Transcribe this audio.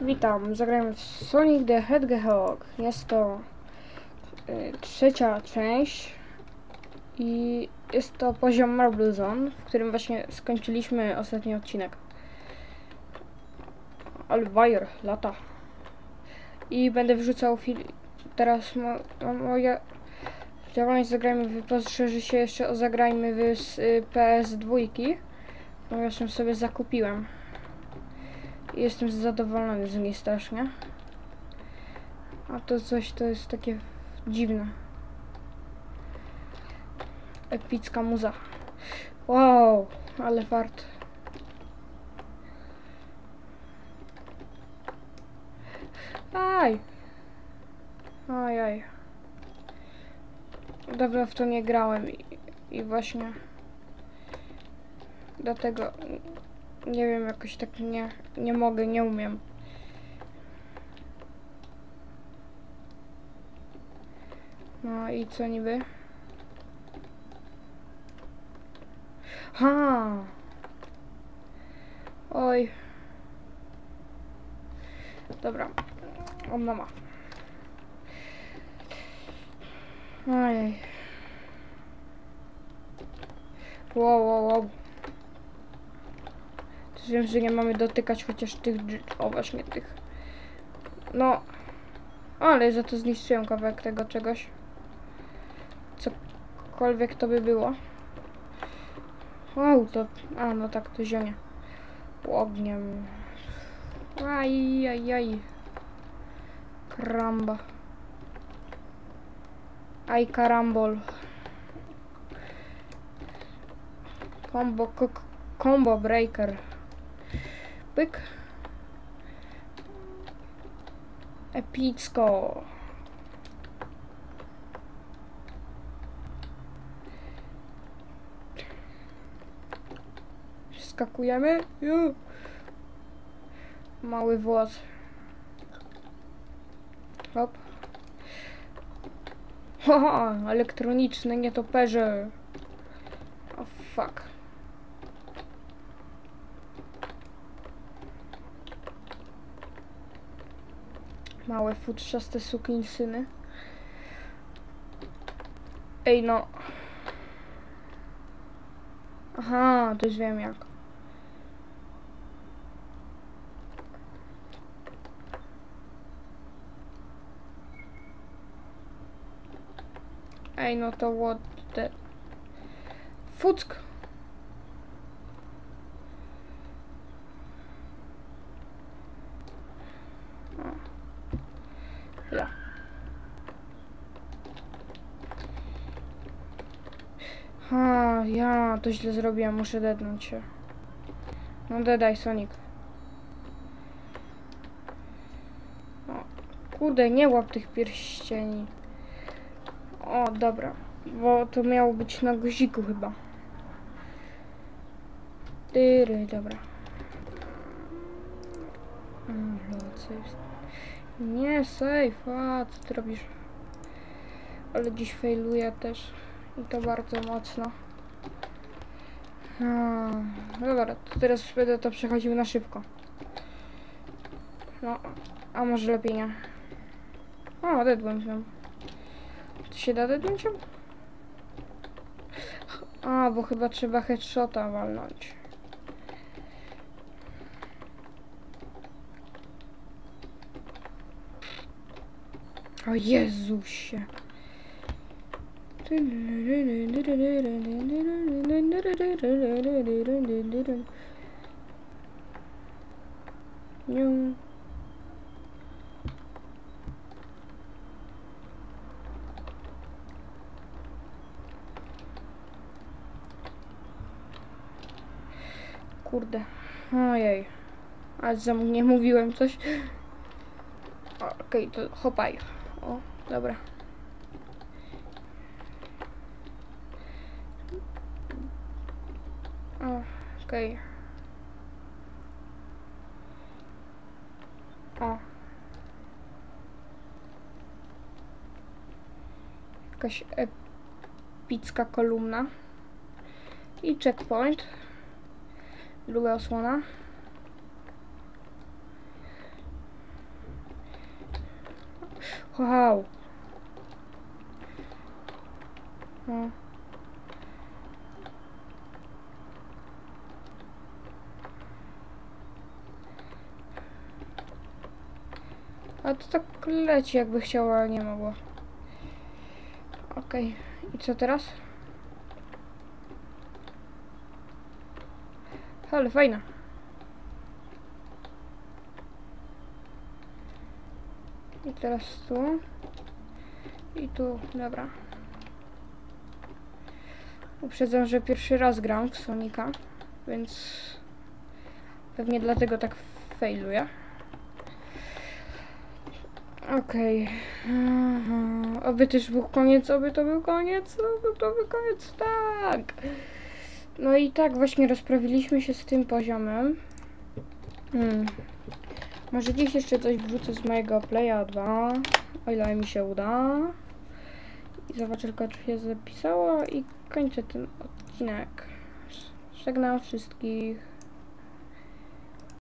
Witam, zagrajmy w Sonic the Hedgehog. Jest to y, trzecia część i jest to poziom Marble Zone, w którym właśnie skończyliśmy ostatni odcinek. Alwire, lata. I będę wrzucał film. Teraz mo mo moje działanie zagrajmy w się jeszcze o zagrajmy w z, y, PS2, ponieważ ją sobie zakupiłem. Jestem zadowolony z niej strasznie. A to coś to jest takie dziwne. Epicka muza. Wow, ale fart. Aj! Ajaj. Dawno w to nie grałem i, i właśnie dlatego nie wiem, jakoś tak nie, nie mogę, nie umiem. No i co niby? Ha! Oj. Dobra. O mama. Ojej. Wow, wow, wow. Wiem, że nie mamy dotykać chociaż tych. O, właśnie tych. No. Ale za to zniszczyłem kawałek tego czegoś. Cokolwiek to by było. Wow, to... A, no tak, to zionie. Ogniem. Aj, aj, aj. Kramba. Aj, karambol. Combo, combo breaker. Pyk. Epicko. Skakujemy. Ju. Mały włos. Hop. Haha, elektroniczne nietoperze. O oh, fuck. Małe futrzaste sukinszyny. Ej no. Aha, to już wiem jak. Ej no to what the... Fuck. Ja. Ha, ja to źle zrobiłem, muszę dednąć się. No dedaj, Sonic. O, kurde, nie łap tych pierścieni. O, dobra. Bo to miało być na guziku chyba. Tyry, dobra. Save. Nie, safe, a co ty robisz? Ale dziś failuje też. I to bardzo mocno. Hmm, dobra, to teraz będę to przechodził na szybko. No, a może lepiej nie. O, dedłem się. To się da się? A, bo chyba trzeba headshota walnąć. O Jezusie. Niu. Kurde. Ojej. A za nie mówiłem coś. Okej, okay, to hopaj. O, dobra. Okej. O. Jakaś epicka kolumna. I checkpoint. Druga osłona. Wow. No. A to tak leci jakby chciała, ale nie mogło. Okej. I co teraz? Ale fajna. I teraz tu. I tu, dobra. Uprzedzam, że pierwszy raz gram w Sonika, więc pewnie dlatego tak failuję. Okej. Okay. Oby też był koniec, oby to był koniec, oby to był koniec, tak. No i tak właśnie rozprawiliśmy się z tym poziomem. Hmm. Może dziś jeszcze coś wrzucę z mojego Playa 2, o ile mi się uda. I zobaczę tylko, czy się zapisało i kończę ten odcinek. Żegnam wszystkich.